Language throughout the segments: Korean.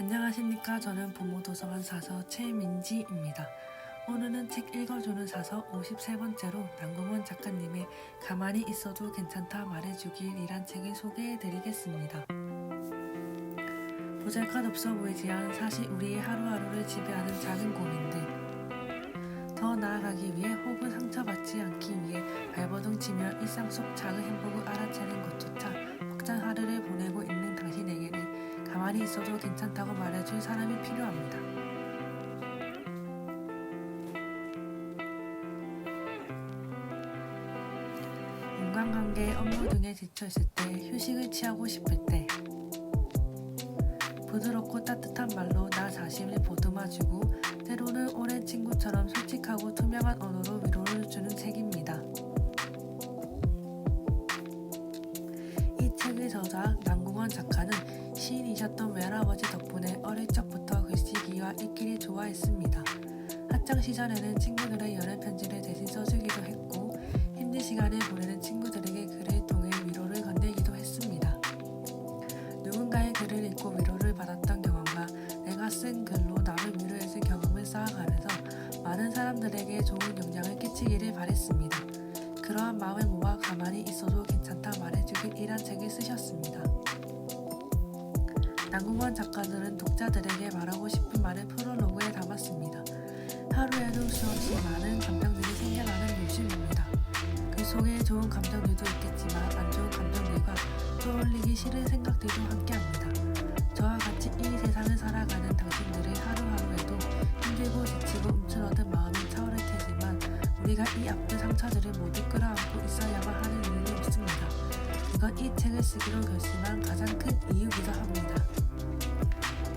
안녕하십니까. 저는 부모 도서관 사서 최민지입니다. 오늘은 책 읽어주는 사서 53번째로 남궁원 작가님의 가만히 있어도 괜찮다 말해주길이란 책을 소개해드리겠습니다. 보잘것없어 보이지만 사실 우리의 하루하루를 지배하는 작은 고민들 더 나아가기 위해 혹은 상처받지 않기 위해 발버둥 치며 일상 속 작은 행복을 알아채는 것조차 벅찬 하루를 보내고 있는 가만히 있어도 괜찮다고 말해줄 사람이 필요합니다. 인간관계, 업무 등에 지쳐있을 때, 휴식을 취하고 싶을 때, 부드럽고 따뜻한 말로 나 자신을 보듬어주고, 때로는 오랜 친구처럼 솔직하고 투명한 언어로 위로를 주는 책입니다. 이 책의 저자 남궁원 작가는 시인이셨던 외할아버지 덕분에 어릴 적부터 글쓰기와 읽기를 좋아했습니다. 학창 시절에는 친구들의 연애 편지를 대신 써주기도 했고 힘든 시간을 보내는 친구들에게 글을 통해 위로를 건네기도 했습니다. 누군가의 글을 읽고 위로를 받았던 경험과 내가 쓴 글로 남을 위로해준 경험을 쌓아가면서 많은 사람들에게 좋은 영향을 끼치기를 바랬습니다. 그러한 마음을 모아 가만히 있어도 괜찮다 말해주길 이란 책을 쓰셨습니다. 남궁원 작가들은 독자들에게 말하고 싶은 말을 프롤로그에 담았습니다. 하루에도 수없이 많은 감정들이 생겨나는 요즘입니다. 그 속에 좋은 감정들도 있겠지만 안 좋은 감정들과 떠올리기 싫은 생각들도 함께합니다. 저와 같이 이 세상을 살아가는 당신들의 하루하루에도 힘들고 지치고 움츠러든 마음이 차오를 테지만 우리가 이 아픈 상처들을 모두 끌어안고 있어야만 하는 이유는 없습니다. 그건 이 책을 쓰기로 결심한 가장 큰 이유기도 합니다.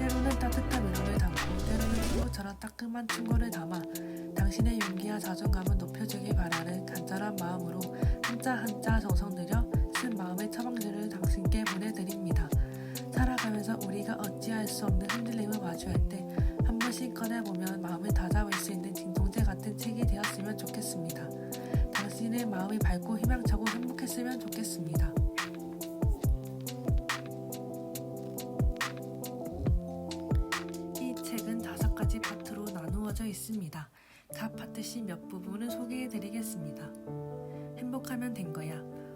때로는 따뜻한 위로를 담고 때로는 친구처럼 따끔한 충고를 담아 당신의 용기와 자존감을 높여주길 바라는 간절한 마음으로 한자 한자 정성 들여 쓴 마음의 처방전을 당신께 보내드립니다. 살아가면서 우리가 어찌할 수 없는 흔들림을 마주할 때 한 번씩 꺼내보면 마음을 다잡을 수 있는 진통제 같은 책이 되었으면 좋겠습니다. 당신의 마음이 밝고 희망차고 행복했으면 좋겠습니다. 가지 파트로 나누어져 있습니다. 각 파트시 몇 부분을 소개해 드리겠습니다. 행복하면 된 거야.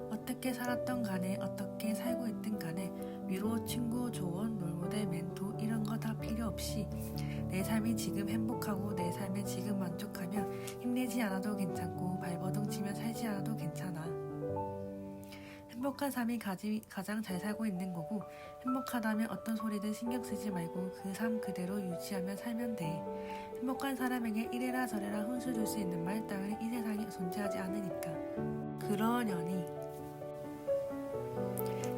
어떻게 살았던 간에 어떻게 살고 있든 간에 위로, 친구, 조언, 롤모델, 멘토 이런 거 다 필요 없이 내 삶이 지금 행복하고 내 삶에 지금 만족하면 힘내지 않아도 괜찮고 발버둥 치며 살지 않아도 괜찮아. 행복한 삶이 가지, 가장 잘 살고 있는 거고 행복하다면 어떤 소리든 신경 쓰지 말고 그 삶 그대로 유지하며 살면 돼. 행복한 사람에게 이래라 저래라 훈수 줄 수 있는 말 따위는 이 세상에 존재하지 않으니까. 그러려니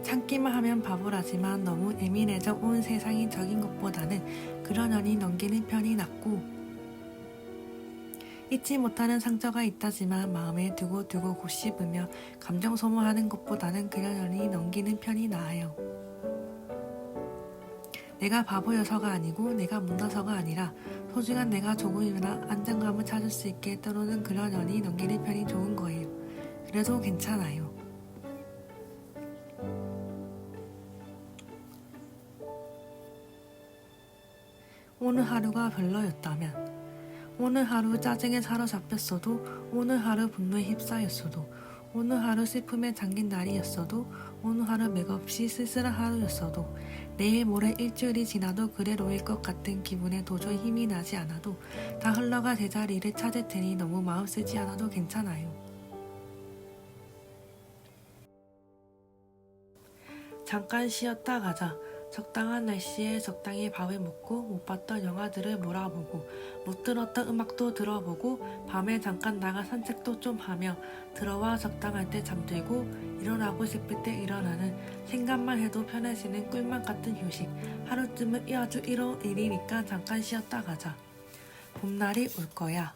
참기만 하면 바보라지만 너무 예민해져 온 세상이 적인 것보다는 그러려니 넘기는 편이 낫고 잊지 못하는 상처가 있다지만 마음에 두고 두고 곱씹으며 감정 소모하는 것보다는 그러려니 넘기는 편이 나아요. 내가 바보여서가 아니고 내가 못나서가 아니라 소중한 내가 조금이나 안정감을 찾을 수 있게 때로는 그러려니 넘기는 편이 좋은 거예요. 그래도 괜찮아요. 오늘 하루가 별로였다면 오늘 하루 짜증에 사로잡혔어도 오늘 하루 분노에 휩싸였어도 오늘 하루 슬픔에 잠긴 날이었어도 오늘 하루 맥없이 쓸쓸한 하루였어도 내일 모레 일주일이 지나도 그래로일 것 같은 기분에 도저히 힘이 나지 않아도 다 흘러가 제자리를 찾을 테니 너무 마음 쓰지 않아도 괜찮아요. 잠깐 쉬었다 가자. 적당한 날씨에 적당히 밥을 먹고 못 봤던 영화들을 몰아보고 못 들었던 음악도 들어보고 밤에 잠깐 나가 산책도 좀 하며 들어와 적당할 때 잠들고 일어나고 싶을 때 일어나는 생각만 해도 편해지는 꿀맛 같은 휴식. 하루쯤은 아주 이로 일이니까 잠깐 쉬었다 가자. 봄날이 올 거야.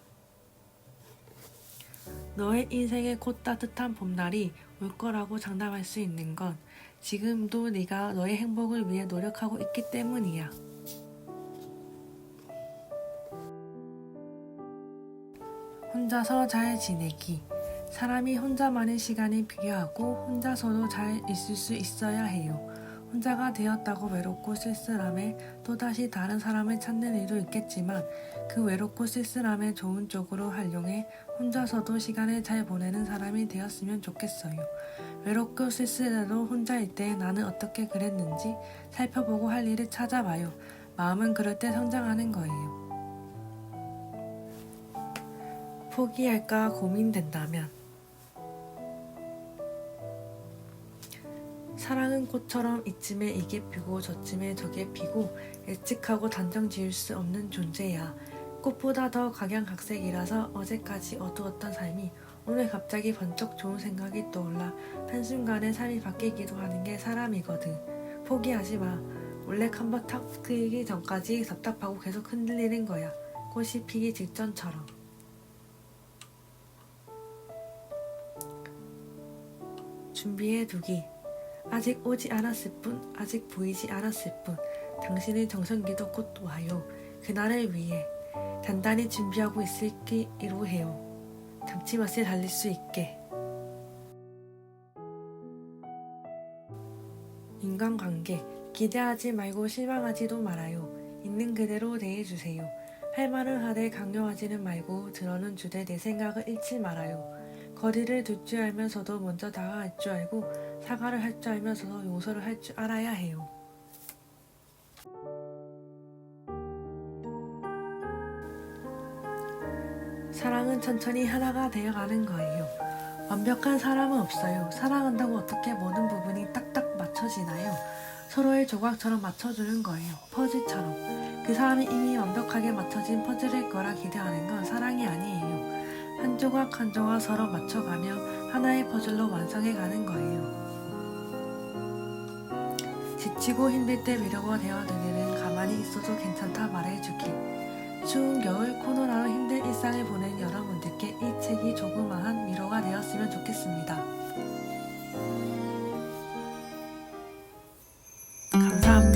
너의 인생에 곧 따뜻한 봄날이 올 거라고 장담할 수 있는 건 지금도 네가 너의 행복을 위해 노력하고 있기 때문이야. 혼자서 잘 지내기. 사람이 혼자만의 시간이 필요하고 혼자서도 잘 있을 수 있어야 해요. 혼자가 되었다고 외롭고 쓸쓸함에 또다시 다른 사람을 찾는 일도 있겠지만 그 외롭고 쓸쓸함에 좋은 쪽으로 활용해 혼자서도 시간을 잘 보내는 사람이 되었으면 좋겠어요. 외롭고 쓸쓸해도 혼자일 때 나는 어떻게 그랬는지 살펴보고 할 일을 찾아봐요. 마음은 그럴 때 성장하는 거예요. 포기할까 고민된다면 사랑은 꽃처럼 이쯤에 이게 피고 저쯤에 저게 피고 예측하고 단정 지을 수 없는 존재야. 꽃보다 더 각양각색이라서 어제까지 어두웠던 삶이 오늘 갑자기 번쩍 좋은 생각이 떠올라 한순간에 삶이 바뀌기도 하는 게 사람이거든. 포기하지 마. 원래 한번 탁 트이기 전까지 답답하고 계속 흔들리는 거야. 꽃이 피기 직전처럼. 준비해 두기. 아직 오지 않았을 뿐, 아직 보이지 않았을 뿐, 당신의 정성기도 곧 와요. 그날을 위해 단단히 준비하고 있을기로 해요. 잠시맛에 달릴 수 있게. 인간관계 기대하지 말고 실망하지도 말아요. 있는 그대로 대해주세요. 할 말을 하되 강요하지는 말고 들어는 주되 내 생각을 잃지 말아요. 거리를 둘 줄 알면서도 먼저 다가갈 줄 알고 사과를 할 줄 알면서도 용서를 할 줄 알아야 해요. 사랑은 천천히 하나가 되어가는 거예요. 완벽한 사람은 없어요. 사랑한다고 어떻게 모든 부분이 딱딱 맞춰지나요? 서로의 조각처럼 맞춰주는 거예요. 퍼즐처럼. 그 사람이 이미 완벽하게 맞춰진 퍼즐일 거라 기대하는 건 사랑이 아니에요. 한 조각 한 조각 서로 맞춰가며 하나의 퍼즐로 완성해 가는 거예요. 지치고 힘들 때 위로가 되어 드리는 가만히 있어도 괜찮다 말해주기. 추운 겨울 코로나로 힘든 일상을 보낸 여러분들께 이 책이 조그마한 위로가 되었으면 좋겠습니다. 감사합니다.